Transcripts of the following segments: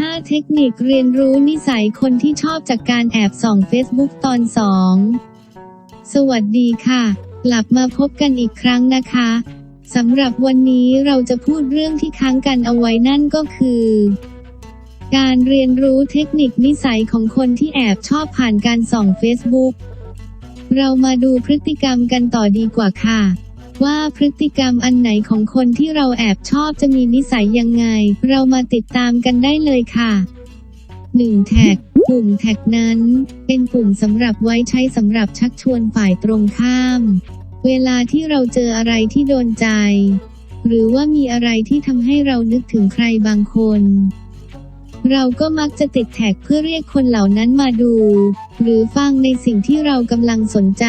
5 เทคนิคเรียนรู้นิสัยคนที่ชอบจากการแอบส่อง Facebook ตอน 2 สวัสดีค่ะ กลับมาพบกันอีกครั้งนะคะสำหรับวันนี้เราจะพูดเรื่องที่ค้างกันเอาไว้นั่นก็คือ การเรียนรู้เทคนิคนิสัยของคนที่แอบชอบผ่านการส่อง Facebook เรามาดูพฤติกรรมกันต่อดีกว่าค่ะ ว่าพฤติกรรมอันไหนของคนที่เราแอบชอบจะมีนิสัยยังไง เรามาติดตามกันได้เลยค่ะ 1. แท็กปุ่มแท็กนั้น เป็นปุ่มสำหรับไว้ใช้สำหรับชักชวนฝ่ายตรงข้าม เวลาที่เราเจออะไรที่โดนใจ หรือว่ามีอะไรที่ทำให้เรานึกถึงใครบางคน เราก็มักจะติดแท็กเพื่อเรียกคนเหล่านั้นมาดู หรือฟังในสิ่งที่เรากำลังสนใจ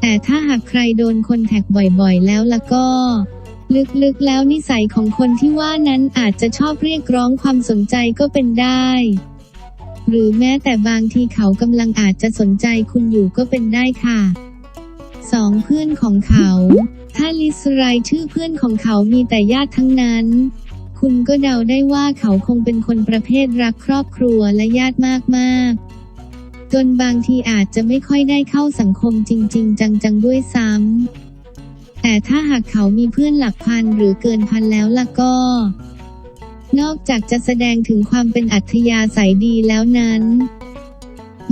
แต่ถ้าหากใครโดนคนแท็กบ่อยๆ แล้วล่ะก็ ลึกๆแล้วนิสัยของคนที่ว่านั้นอาจจะชอบเรียกร้องความสนใจก็เป็นได้ หรือแม้แต่บางทีเขากำลังอาจจะสนใจคุณอยู่ก็เป็นได้ค่ะ 2. เพื่อนของเขา ถ้าลิสต์รายชื่อเพื่อนของเขามีแต่ญาติทั้งนั้น คุณก็เดาได้ว่าเขาคงเป็นคนประเภทรักครอบครัวและญาติมากๆ จนบางทีอาจจะไม่ค่อยได้เข้าสังคมจริง ๆ จังๆด้วยซ้ำ แต่ถ้าหากเขามีเพื่อนหลักพันหรือเกินพันแล้วล่ะก็ นอกจากจะแสดงถึงความเป็นอัธยาศัยดีแล้วนั้น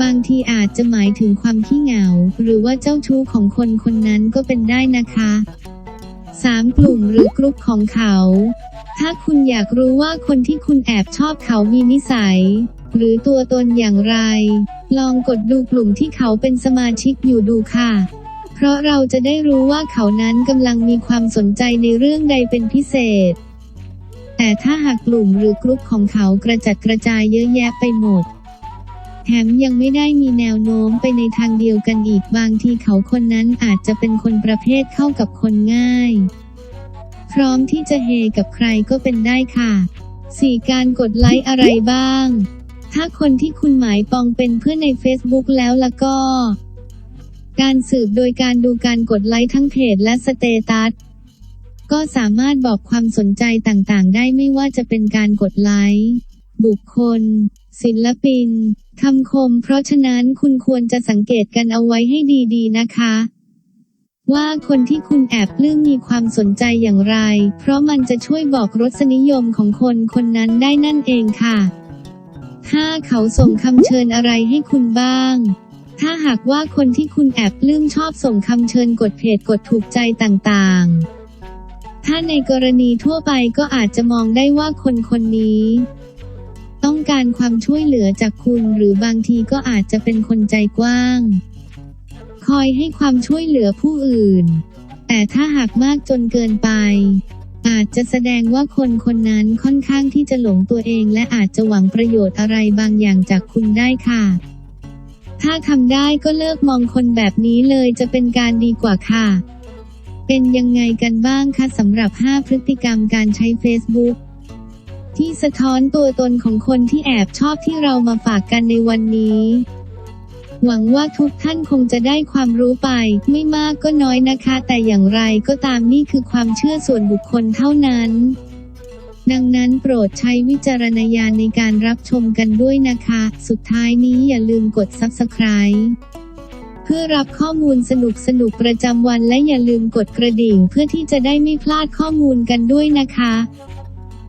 บางทีอาจจะหมายถึงความขี้เหงา หรือว่าเจ้าชู้ของคนคนนั้นก็เป็นได้นะคะ 3. กลุ่มหรือกรุ๊ปของเขา ถ้าคุณอยากรู้ว่าคนที่คุณแอบชอบเขามีนิสัย หรือตัวตนอย่างไร ลองกดดูกลุ่มที่เขาเป็นสมาชิกอยู่ดูค่ะ เพราะเราจะได้รู้ว่าเขานั้นกำลังมีความสนใจในเรื่องใดเป็นพิเศษ แต่ถ้าหากกลุ่มหรือกรุ๊ปของเขากระจัดกระจายเยอะแยะไปหมด แถมยังไม่ได้มีแนวโน้มไปในทางเดียวกันอีกบางทีเขาคนนั้นอาจจะเป็นคนประเภทเข้ากับคนง่าย พร้อมที่จะเฮกับใครก็เป็นได้ค่ะ 4. การกดไลค์อะไรบ้าง ถ้าคนที่คุณหมายปองเป็นเพื่อนใน Facebook แล้วละก็ การสืบโดยการดูการกดไลค์ทั้งเพจและสเตตัสก็สามารถบอกความสนใจต่างๆ ได้ไม่ว่าจะเป็นการกดไลค์ บุคคล ศิลปินคำคม เพราะฉะนั้นคุณควรจะสังเกตกันเอาไว้ให้ดีๆนะคะว่าคนที่คุณแอบปลื้มมีความสนใจอย่างไร เพราะมันจะช่วยบอกรสนิยมของคนคนนั้นได้นั่นเองค่ะ 5. เขาส่งคำเชิญอะไรให้คุณบ้าง ถ้าหากว่าคนที่คุณแอบปลื้มชอบส่งคำเชิญกดเพจกดถูกใจต่างๆ ถ้าในกรณีทั่วไปก็อาจจะมองได้ว่าคนคนนี้ ต้องการความช่วยเหลือจากคุณหรือบางทีก็อาจจะเป็นคนใจกว้าง คอยให้ความช่วยเหลือผู้อื่น แต่ถ้าหากมากจนเกินไป อาจจะแสดงว่าคนคนนั้นค่อนข้างที่จะหลงตัวเองและอาจจะหวังประโยชน์อะไรบางอย่างจากคุณได้ค่ะ ถ้าทำได้ก็เลิกมองคนแบบนี้เลยจะเป็นการดีกว่าค่ะ เป็นยังไงกันบ้างคะสำหรับ 5 พฤติกรรมการใช้ Facebook ที่สะท้อนตัวตนของคนที่แอบชอบที่เรามาฝากกันในวันนี้ หวังว่าทุกท่านคงจะได้ความรู้ไป ไม่มากก็น้อยนะคะ แต่อย่างไรก็ตามนี่คือความเชื่อส่วนบุคคลเท่านั้น ดังนั้นโปรดใช้วิจารณญาณในการรับชมกันด้วยนะคะ สุดท้ายนี้อย่าลืมกด Subscribe เพื่อรับข้อมูลสนุกสนุกๆประจำวันและอย่าลืมกดกระดิ่งเพื่อที่จะได้ไม่พลาดข้อมูลกันด้วยนะคะ